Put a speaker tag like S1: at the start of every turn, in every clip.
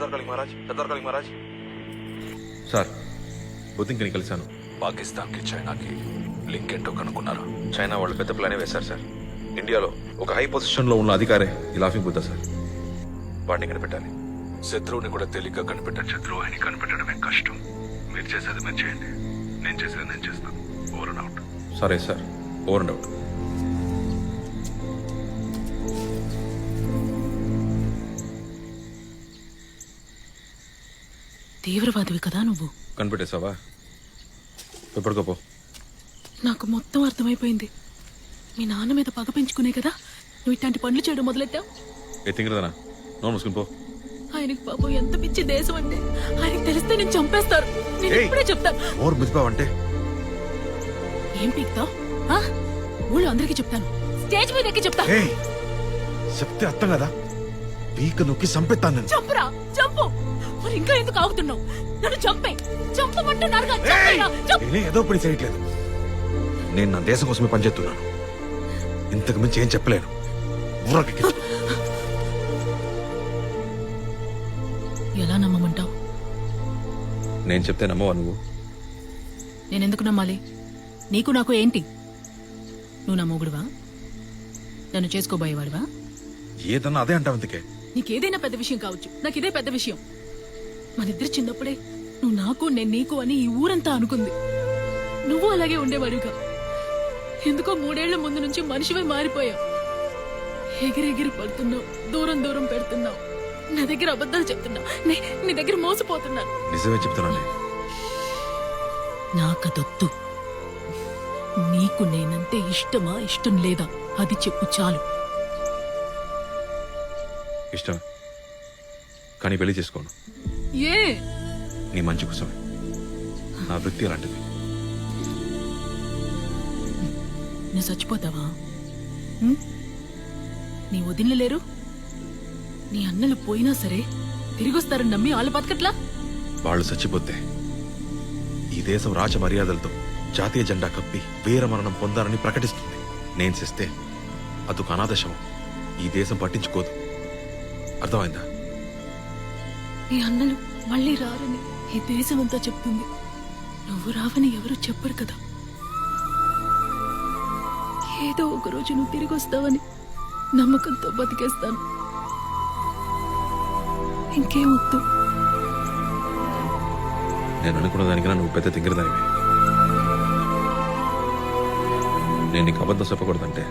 S1: Sardar Maharaj Sardar Maharaj. Sir బుద్ధింకిని కలిశాను.
S2: పాకిస్తాన్కి చైనాకి లింక్ ఏంటో కనుక్కున్నారు?
S1: చైనా వాళ్ళు పెద్ద ప్లానే వేశారు సార్. ఇండియాలో ఒక హై పొజిషన్లో ఉన్న అధికారే ఈ లాఫింగ్ బుద్ధ సార్. వాడిని కనిపెట్టాలి.
S2: శత్రువుని కూడా తేలిగ్గా కనిపెట్టారు శత్రువు కనిపెట్టడమే కష్టం. మీరు చేసేది మీరు చేయండి. నేను చేసేది నేను చేస్తాను. ఓవర్ అండ్ అవుట్
S1: సరే సార్. ఓవర్ అండ్ అవుట్
S3: తీవ్రవాదివి కదా నువ్వు.
S1: కనిపెట్టేసావా ఎప్పటికోపో
S3: నాకు మొత్తం అర్థమైపోయింది. మీ నాన్న మీద పగ పెంచుకునే కదా నువ్వు ఇట్లాంటి పనులు చేయడం మొదలెట్టావు?
S1: ఏ తింగరదనా? నోరు మూసుకుని పో.
S3: ఆయనకి పాపం ఎంత పిచ్చి దేశం అంటే ఆయనకి తెలిస్తే నేను చంపేస్తారు. నేను! ఇప్పుడే చెప్తాను
S1: ఓరు మిదిపావంటే
S3: ఏం పీక్తావు? ఊళ్ళో అందరికీ చెప్తాను. స్టేజ్ మీద ఎక్కి చెప్తా.
S4: చెప్తే అర్థం కదా? పీక నొక్కి చంపెత్తాను
S3: చంపురా! చంపు! మరి ఇంకా ఎందుకు ఆగుతున్నావు? నన్ను చంపే. చంపమంటున్నారుగా చంపేరా, చంపు.
S4: నేనే ఏదో పని చేయట్లేదు. నేను నా దేశం కోసమే పనిచేస్తున్నాను. ఇంతకు మించి ఏం చెప్పలేను.
S3: ఎలా నమ్మమంటావు?
S1: నేను చెప్తే నమ్మవా నువ్వు?
S3: నేనెందుకు నమ్మాలి? నీకు నాకు ఏంటి? నువ్వు నా మొగుడువా? నన్ను చేసుకోబోయేవాడువా?
S4: ఏదన్నా అదే అంటావు ఇంతకే
S3: నీకేదైనా పెద్ద విషయం కావచ్చు. నాకు ఇదే పెద్ద విషయం. మనిద్దరు చిన్నప్పుడే నువ్వు నాకు నేను నీకు అని ఈ ఊరంతా అనుకుంది. నువ్వు అలాగే ఉండేవాడుగా ఎందుకో మూడేళ్ళ ముందు నుంచి మనిషివై మారిపోయావు ఎగిరి ఎగిరి పడుతున్నావు దూరం దూరం పెడుతున్నావు. నా దగ్గర అబద్ధాలు చెప్తున్నావు నే- నీ దగ్గర మోసపోతున్నాను
S4: నిజమే చెప్తున్నాను.
S3: నాకదొద్దు. నీకు నేనంటే ఇష్టమా ఇష్టం లేదా అది చెప్పు చాలు.
S1: ఇష్టం. కానీ పెళ్ళి చేసుకోను.
S3: ఏ?
S1: నీ మంచి కోసమే. నా వృత్తి అలాంటిది.
S3: నువ్వు చచ్చిపోతావా? నీ వదినలు లేరు? నీ అన్నలు పోయినా సరే తిరిగొస్తారని నమ్మి వాళ్ళు బతకట్లా?
S4: వాళ్ళు చచ్చిపోతే ఈ దేశం రాజ మర్యాదలతో జాతీయ జెండా కప్పి వీర మరణం పొందారని ప్రకటిస్తుంది. నేను చేస్తే అదొక అనాథశం ఈ దేశం పట్టించుకోదు. అర్థమైందా?
S3: నీ అన్నలు మళ్ళీ రారని ఈ దేశమంతా చెప్తుంది. నువ్వు రావని ఎవరు చెప్పరు కదా. ఏదో ఒక రోజు నువ్వు తిరిగి వస్తావని నమ్మకంతో బతికేస్తాను. ఇంకేం వద్దు.
S1: నేను అనుకున్న దానికన్నా నువ్వు పెద్ద తింగరదానివి. నేను నీకు అబద్ధం చెప్పకూడదంటే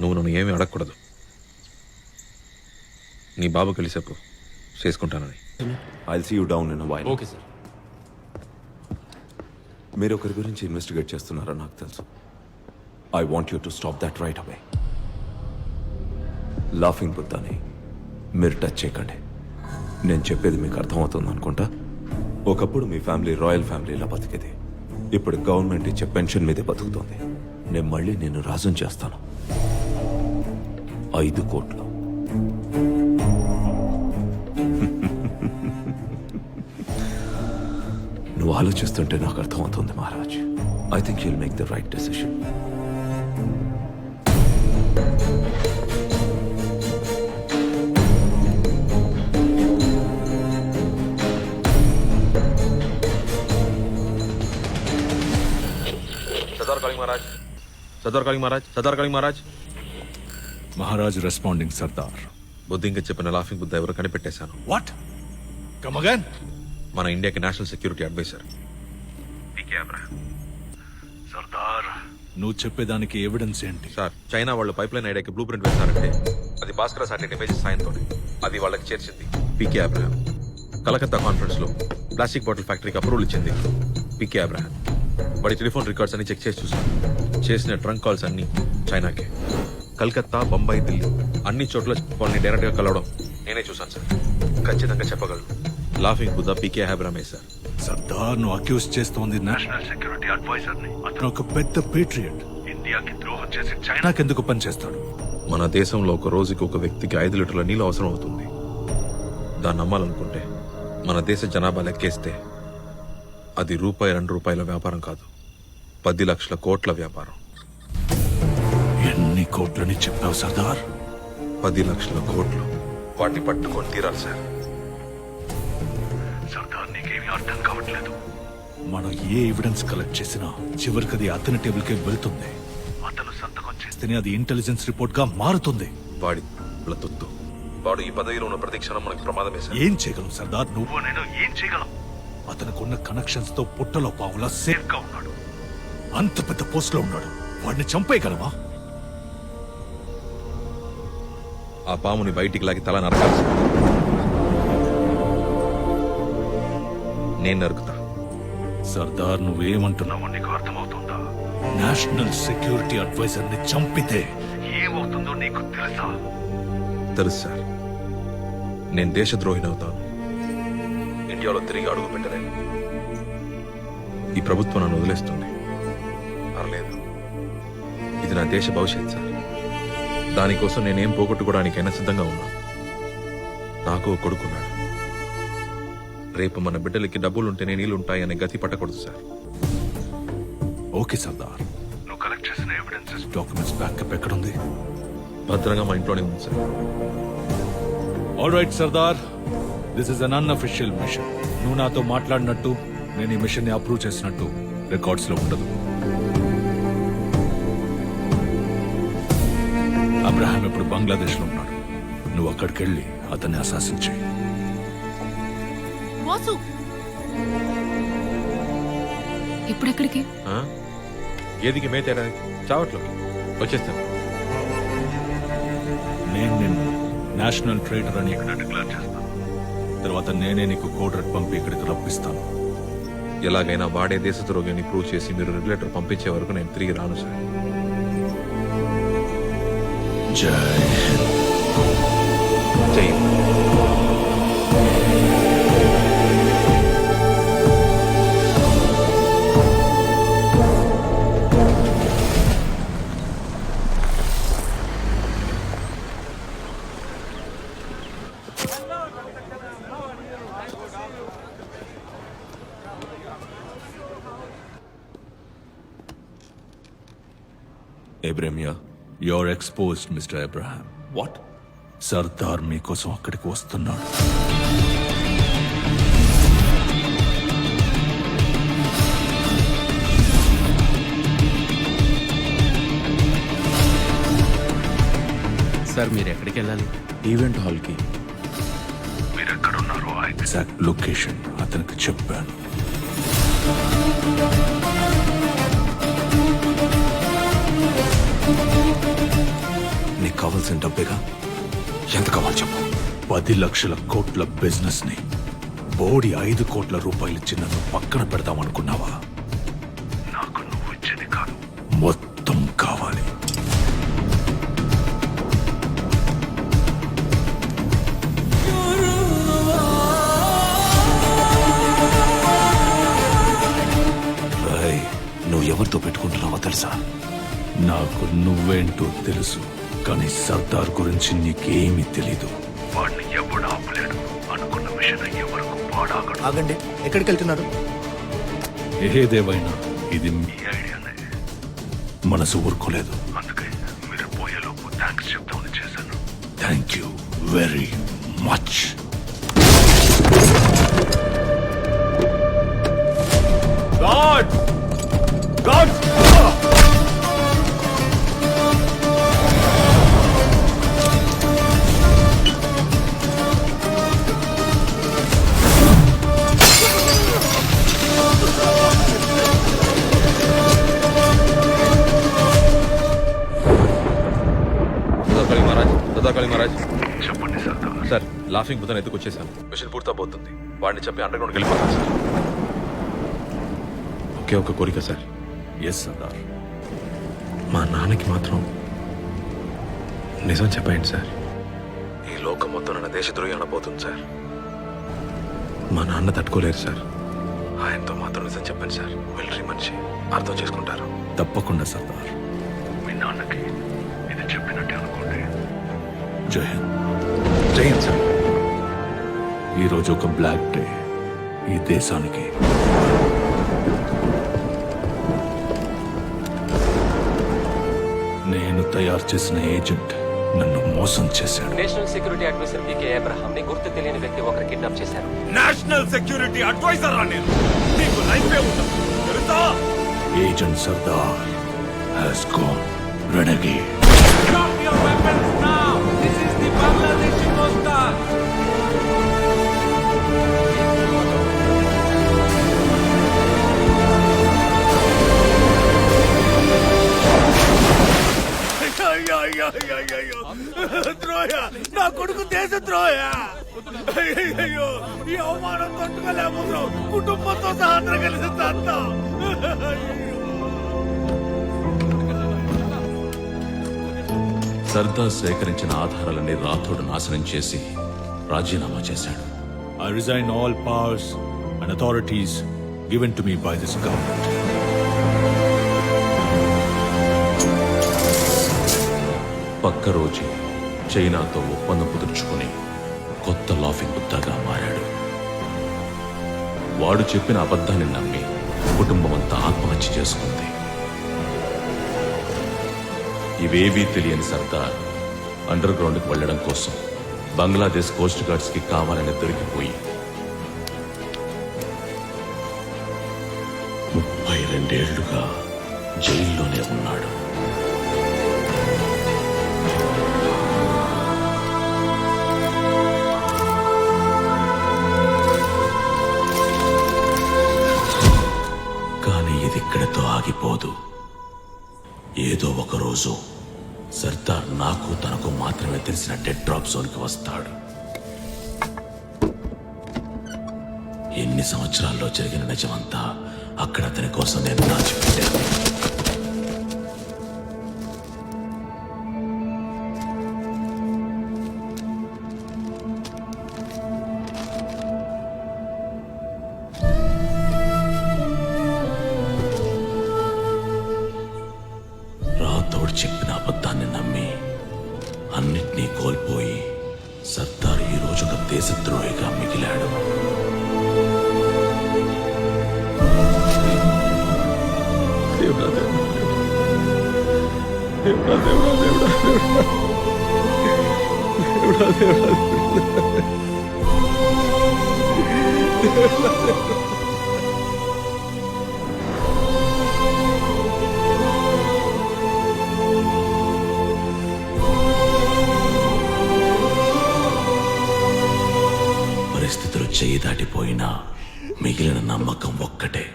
S1: నువ్వు నన్ను ఏమీ అడగకూడదు. నీ బాబు కలిసి చెప్పు. చేసుకుంటానని.
S5: I'll see you down in while
S6: okay sir
S5: మీరు ఒకరి గురించి ఇన్వెస్టిగేట్ చేస్తున్నారో నాకు తెలుసు. I want you to stop that right away laughing బుద్ధాని మీరు టచ్ చేయకండి. నేను చెప్పేది మీకు అర్థమవుతుంది అనుకుంటా? ఒకప్పుడు మీ ఫ్యామిలీ రాయల్ ఫ్యామిలీలా బతికేది. ఇప్పుడు గవర్నమెంట్ ఇచ్చే పెన్షన్ మీదే బతుకుతోంది. నేను మళ్ళీ నేను రాజం చేస్తాను. ఐదు కోట్లు. నువ్వు ఆలోచిస్తుంటే నాకు అర్థమవుతుంది Maharaj. I think you'll make the right decision
S1: Sardar Kali Maharaj Sardar Kali Maharaj Sardar Kali Maharaj
S2: Maharaj responding Sardar
S1: బుద్ధి ఇంకా చెప్పిన లాఫింగ్ బుద్ధ ఎవరు కనిపెట్టేశాను
S2: వాట్ కమ్ అగైన్
S1: మన ఇండియాకి నేషనల్ సెక్యూరిటీ అడ్వైజర్
S2: సర్దార్ నువ్వు చెప్పేదానికి ఎవిడెన్స్ ఏంటి?
S1: సార్ చైనా వాళ్ళు పైప్ లైన్ ఐడియాకి బ్లూ ప్రింట్ వేశారంటే అది భాస్కర సాటిలైట్ ఇమేజెస్ సాయంతోనే. అది వాళ్ళకి చేర్చింది. పీకే అబ్రహాం కలకత్తా కాన్ఫరెన్స్లో ప్లాస్టిక్ బాటిల్ ఫ్యాక్టరీకి అప్రూవల్ ఇచ్చింది. పీకే అబ్రహాం వాడి టెలిఫోన్ రికార్డ్స్ అన్ని చెక్ చేసి చూసాను చేసిన ట్రంక్ కాల్స్ అన్ని చైనాకే కలకత్తా బొంబాయి ఢిల్లీ అన్ని చోట్ల వాళ్ళని డైరెక్ట్గా కలవడం నేనే చూసాను సార్ ఖచ్చితంగా చెప్పగలను. లాఫింగ్ బుద్ధ పీకే అబ్రహమే సార్
S2: సర్దార్ను అక్యూజ్ చేస్తోంది నేషనల్ సెక్యూరిటీ అడ్వైజర్ని అతను ఒక పెద్ద పేట్రియట్ ఇండియాకి ద్రోహం చేసి చైనాకి ఎందుకు పనిచేస్తాడు
S1: మన దేశంలో ఒక రోజుకి ఒక వ్యక్తికి ఐదు లీటర్ల నీళ్ళు అవసరం అవుతుంది. దాన్ని నమ్మాలనుకుంటే మన దేశ జనాభా లెక్కేస్తే అది రూపాయి రెండు రూపాయల వ్యాపారం కాదు. పది లక్షల కోట్ల వ్యాపారం.
S2: ఎన్ని కోట్లని చెప్పావు సర్దార్?
S1: పది లక్షల కోట్లు. వాటిని పట్టుకొని తీరాలి సార్.
S2: అర్థం కావట్లేదు. మనం ఏ ఎవిడెన్స్ కలెక్ట్ చేసినా చివరికి అది అతని టేబుల్కే వెళ్తుంది. అతను సంతకం చేస్తేనే అది ఇంటెలిజెన్స్ రిపోర్ట్గా మారుతుంది.
S1: వాడి బ్లతుత్తు వాడు ఈ పదవిలో ఉన్న ప్రతి క్షణం మనకి ప్రమాదమే సార్.
S2: ఏం చేయగలం సర్దార్? నువ్వు నేను ఏం చేయగలం? అతనుకున్న కనెక్షన్స్తో పుట్టలో పావులా సేఫ్గా ఉన్నాడు. అంత పెద్ద పోస్ట్లో ఉన్నాడు. వాడిని చంపేయగలమా
S1: ఆ పాముని బయటికి లాగి తల నరకాలి నేను నరుకుతా.
S2: సర్దార్ నువ్వేమంటున్నావు నీకు అర్థమవుతుందా? నేషనల్ సెక్యూరిటీ అడ్వైజర్ని చంపితే ఏమవుతుందో నీకు తెలుసా?
S1: తెలుసు సార్. నేను దేశద్రోహిని అవుతాను ఇండియాలో తిరిగి అడుగు పెట్టలేను. ఈ ప్రభుత్వం నన్ను వదిలేస్తుంది. పర్లేదు. ఇది నా దేశ భవిష్యత్ సార్. దానికోసం నేనేం పోగొట్టుకోవడానికైనా సిద్ధంగా ఉన్నాను నాకు కొడుకున్నాడు. రేపు మన బిడ్డలకి డబ్బులుంటేనే నీళ్ళుంటాయనే గతి పట్టకూడదు సార్.
S2: ఓకే సర్దార్. నువ్వు కలెక్ట్ చేసిన ఎవిడెన్సెస్ డాక్యుమెంట్స్ బ్యాకప్ ఎక్కడుంది?
S1: భద్రంగా మా ఇంట్లోనే ఉంది sir.
S2: All right Sardar. This is an unofficial mission నువ్వు నాతో మాట్లాడినట్టు నేను ఈ మిషన్ని అప్రూవ్ చేసినట్టు రికార్డ్స్లో ఉండదు. అబ్రహాం ఇప్పుడు బంగ్లాదేశ్లో ఉన్నాడు. నువ్వు అక్కడికి వెళ్ళి అతన్ని అశాసించి
S3: వాసు ఇప్పుడెక్కడికి?
S1: ఆ? ఏదికి మేతేయడానికి చావట్లోకి. వచ్చేస్తాను.
S2: నేను నిన్ను నేషనల్ ట్రేడర్ అని ఇక్కడ డిక్లేర్ చేస్తాను. తర్వాత నేనే నీకు కోడ్ రెడ్ పంపి ఇక్కడికి రప్పిస్తాను.
S1: ఎలాగైనా వాడే దేశద్రోగిని ప్రూవ్ చేసి మీరు రెగ్యులేటర్ పంపించే వరకు నేను తిరిగి రాను సార్
S2: జై
S1: జై
S5: ఏబ్రేమియా
S2: your exposed Mister Abraham
S5: what
S2: Sardar మీకోసం అక్కడికి వస్తున్నాడు.
S6: సార్ మీరు ఎక్కడికి వెళ్ళాలి?
S5: ఈవెంట్ హాల్కి.
S2: మీరు ఎక్కడున్నారో ఆ ఎగ్జాక్ట్ లొకేషన్ అతనికి చెప్పాను.
S5: కావాల్సిన డబ్బేగా? ఎంత కావాలి చెప్పు.
S2: పది లక్షల కోట్ల బిజినెస్ని బోడి ఐదు కోట్ల రూపాయలు ఇచ్చి నన్ను పక్కన పెడదామనుకున్నావా నాకు నువ్వు ఇచ్చేది కాదు. మొత్తం కావాలి.
S5: నువ్వు ఎవరితో పెట్టుకుంటున్నావో తెలుసా?
S2: నాకు నువ్వేంటో తెలుసు. కానీ సర్దార్ గురించి నీకేమీ తెలీదు. వాడిని ఎవడు ఆపలేడు? అనుకున్న మిషన్ అయ్యే వరకు వాడాగడు
S7: ఆగండి ఎక్కడికి వెళ్తున్నారు?
S2: ఏదేవైనా ఇది మీ ఐడియానే. మనసు ఊరుకోలేదు. అందుకే మీరు పోయేలోపు థ్యాంక్స్ చెప్తామని చేశాను. Thank you very much God! God!
S1: Sir laughing బుద్ధని ఎత్తుకొచ్చేసాను మిషన్ పూర్తయిపోతుంది వాడిని చెప్పి అండర్ గ్రౌండ్కి వెళ్ళిపోతాను సార్. ఒకే ఒక కోరిక సార్.
S2: ఎస్ సర్దార్
S1: మా నాన్నకి మాత్రం నిజం చెప్పండి సార్. ఈ లోకం మొత్తం నన్ను దేశద్రోహి అనబోతుంది సార్. మా నాన్న తట్టుకోలేరు సార్. ఆయనతో మాత్రం నిజం చెప్పండి సార్. మిలిటరీ మనిషి. అర్థం చేసుకుంటారు.
S2: తప్పకుండా సర్దార్ మీ నాన్నకి ఇది చెప్పినట్టే అనుకోండి. జై హింద్.
S1: జైన్ సార్.
S2: ఈరోజు ఒక బ్లాక్ డే ఈ దేశానికి. నేను తయారు చేసిన ఏజెంట్ నన్ను మోసం చేశాడు.
S6: National security advisor PK Abraham ని గుర్తు తెలియని వ్యక్తి ఒకరు కిడ్నాప్ చేశారు.
S2: నేషనల్ సెక్యూరిటీ అడ్వైజర్ నేను. నీకు లైఫ్ తెలుసా? Agent Sardar has gone renegade ద్రోయ నా కొడుకు దేశ ద్రోయ అయ్యో ఈ అవమానం తట్టుకోలేకపోతున్నావు. కుటుంబంతో సహా కలిసి చేస్తాం.
S7: సర్దార్ సేకరించిన ఆధారాలన్నీ రాథోడ్ నాశనం చేసి రాజీనామా చేశాడు.
S2: I resign all powers and authorities given to me by this government.
S7: పక్క చైనాతో ఒప్పందం కుదుర్చుకుని కొత్త లాఫింగ్ బుద్ధగా మారాడు. వాడు చెప్పిన అబద్ధాన్ని నమ్మి కుటుంబం అంతా ఆత్మహత్య చేసుకుంది. ఇవేవీ తెలియని సర్దార్ అండర్ గ్రౌండ్కి వెళ్ళడం కోసం బంగ్లాదేశ్ కోస్ట్ గార్డ్స్కి కావాలని దొరికిపోయి ముప్పై రెండేళ్ళుగా తెలిసిన డెడ్ డ్రాప్ జోన్కి వస్తాడు. ఎన్ని సంవత్సరాల్లో జరిగిన నిజమంతా అక్కడ అతని కోసం నేను దాచిపెట్టాను. పరిస్థితులు చేయి దాటిపోయినా మిగిలిన నమ్మకం ఒక్కటే.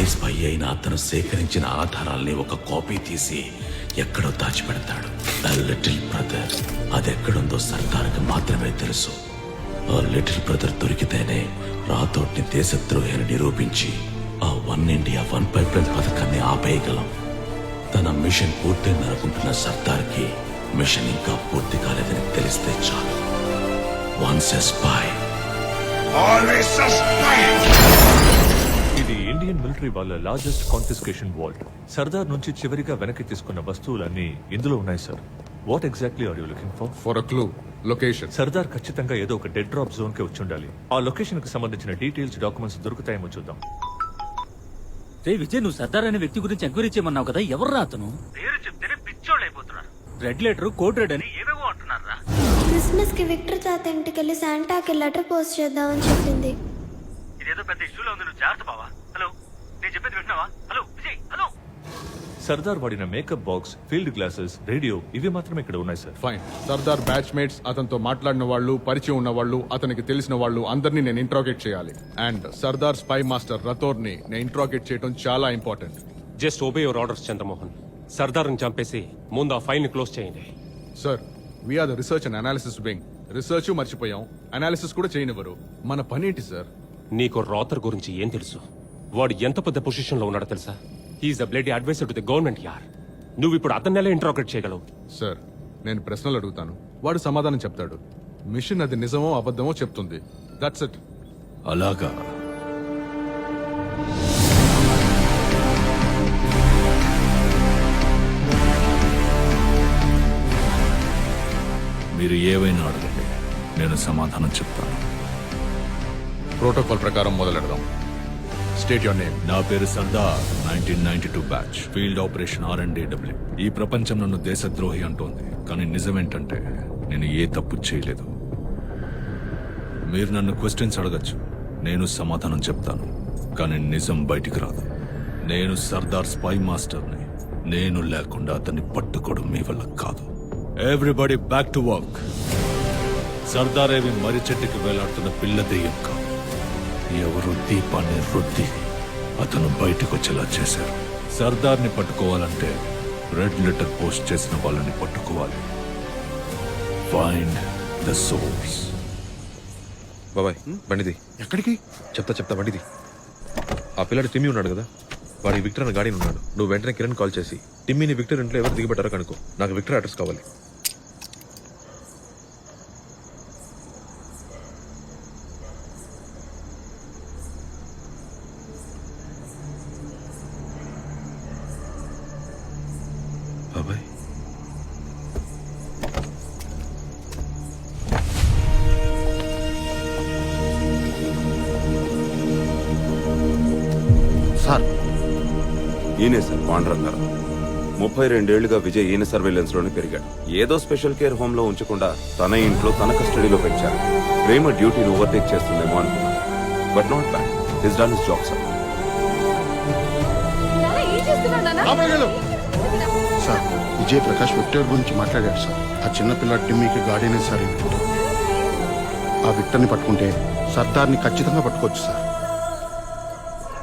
S7: ఏ స్పై అయినా అతను సేకరించిన ఆధారాల్ని ఒక కాపీ తీసి ఎక్కడో దాచిపెడతాడు. Little brother. అది ఎక్కడుందో సర్కారుకి మాత్రమే తెలుసు. ఆ లిటిల్ బ్రదర్ దొరికితేనే రాతోటిని దేశద్రోహి అని నిరూపించి ఆ one India one pipeline పథకాన్ని ఆపేయగలం. తన మిషన్ పూర్తయిందనుకుంటున్న సర్దార్కి మిషన్ ఇంకా పూర్తి కాలేదని తెలిస్తే చాలు. వన్స్ ఎ స్పై
S8: ఇది ఇండియన్ మిలిటరీ వాళ్ళ లార్జెస్ట్ కాన్ఫిస్కేషన్ వాల్ట్ సర్దార్ నుంచి చివరిగా వెనక్కి తీసుకున్న వస్తువులన్నీ ఇందులో ఉన్నాయి sir what exactly are you looking for
S9: for a clue location
S8: Sardar ఖచ్చితంగా ఏదో ఒక డెడ్ డ్రాప్ జోన్కి వచ్చి ఉండాలి. ఆ లొకేషన్కి సంబంధించిన డీటెయిల్స్ డాక్యుమెంట్స్ దొరుకుతాయేమో చూద్దాం.
S10: రే విజయ్ నువ్వు సర్దార్ అనే వ్యక్తి గురించి ఎంక్వైరీ చేయమన్నావు కదా ఎవరు అతను?
S11: పేరు చెప్తేనే పిచ్చోళ్ళైపోతున్నారు.
S10: రెడ్ లెటర్ కోడ్ రెడ్ అని.
S11: ఏవేవో అంటున్నారా
S12: క్రిస్మస్కి విక్టర్ తాత ఇంటికి వెళ్ళి శాంటాకి లెటర్ పోస్ట్ చేద్దామని చెప్పింది.
S11: ఇదేదో పెద్ద ఇష్యూలో ఉంది నువ్వు జాగ్రత్త బావా. హలో నేను చెప్పేది వింటున్నావా?
S8: సర్దార్ వాడిన makeup box field glasses radio ఇవి మాత్రమే ఇక్కడ ఉన్నాయి sir.
S9: Fine Sardar batch mates అతనితో మాట్లాడిన వాళ్ళు పరిచయం ఉన్న వాళ్ళు అతనికి తెలిసిన వాళ్ళు అందరినీ నేను ఇంట్రాగేట్ చేయాలి. అండ్ సర్దార్ స్పై మాస్టర్ రతోర్ని నేను ఇంట్రాగేట్ చేయడం చాలా important
S6: just obey your orders Chandramohan సర్దార్ని చంపేసి ముందు ఆ ఫైల్ని క్లోజ్ చేయండి.
S9: Sir we're the research and analysis wing research మర్చిపోయాం. అనాలిసిస్ కూడా చేయనివ్వరు. మన పని ఏంటి సార్
S6: నీకు రాతర్ గురించి ఏం తెలుసు? వాడు ఎంత పెద్ద పొజిషన్లో ఉన్నాడో తెలుసా? He's the bloody adviser to the government యార్. నువ్వు ఇప్పుడు అతన్ని ఎలా ఇంట్రాగేట్ చేయగలవు?
S9: సార్ నేను ప్రశ్నలు అడుగుతాను. వాడు సమాధానం చెప్తాడు. మిషన్ అది నిజమో అబద్ధమో చెప్తుంది. దట్స్ ఇట్
S2: అలాగా. మీరు ఏవైనా అడగండి. నేను సమాధానం చెప్తాను.
S9: ప్రోటోకాల్ ప్రకారం మొదలెడదాం. స్టేట్ యువర్ నేమ్
S2: నా పేరు Sardar nineteen ninety two batch field operation R and W ఈ ప్రపంచం నన్ను దేశద్రోహి అంటోంది కానీ నిజమేంటంటే నేను ఏ తప్పు చేయలేదు. మీరు నన్ను క్వశ్చన్స్ అడగచ్చు నేను సమాధానం చెప్తాను కానీ నిజం బయటికి రాదు. నేను సర్దార్ స్పై మాస్టర్ని నేను లేకుండా అతన్ని పట్టుకోవడం మీ వల్ల కాదు. Everybody back to work Sardar ఏవి మర్రి చెట్టుకి వేలాడుతున్న పిల్ల దెయ్యం కాదు. ఎవరు దీపాన్ని రుద్ది అతను బయటకు వచ్చేలా చేశారు. సర్దార్ని పట్టుకోవాలంటే రెడ్ లెటర్ పోస్ట్ చేసిన వాళ్ళని పట్టుకోవాలి. ఫైండ్ ద సోర్స్
S4: బాబాయ్ బండిది.
S9: ఎక్కడికి?
S4: చెప్తా చెప్తా బండిది. ఆ పిల్లడు టిమ్మీ ఉన్నాడు కదా? వాడి విక్టర్ అన్న గాడిని ఉన్నాడు. నువ్వు వెంటనే కిరణ్ కాల్ చేసి టిమ్మీని విక్టర్ ఇంట్లో ఎవరు దిగబెట్టారో కనుకో నాకు విక్టర్ అడ్రస్ కావాలి.
S9: సార్.
S5: ఈయనే సార్ పాండురంగారావు. ముప్పై రెండేళ్ళుగా విజయ్ ఈయన సర్వేలెన్స్లోనే పెరిగాడు. ఏదో స్పెషల్ కేర్ హోమ్లో ఉంచకుండా తన ఇంట్లో తన కస్టడీలో పెంచారు. ప్రేమ డ్యూటీని ఓవర్టేక్ చేస్తుందేమో అనుకున్నాను. But not bad. His done his job sir
S13: sir Vijay Prakash Victor గురించి మాట్లాడాడు సార్. ఆ చిన్న పిల్ల టిమ్మీకి గార్డెనే సార్ ఆ విక్టర్ని పట్టుకుంటే సర్దార్ని ఖచ్చితంగా పట్టుకోవచ్చు సార్.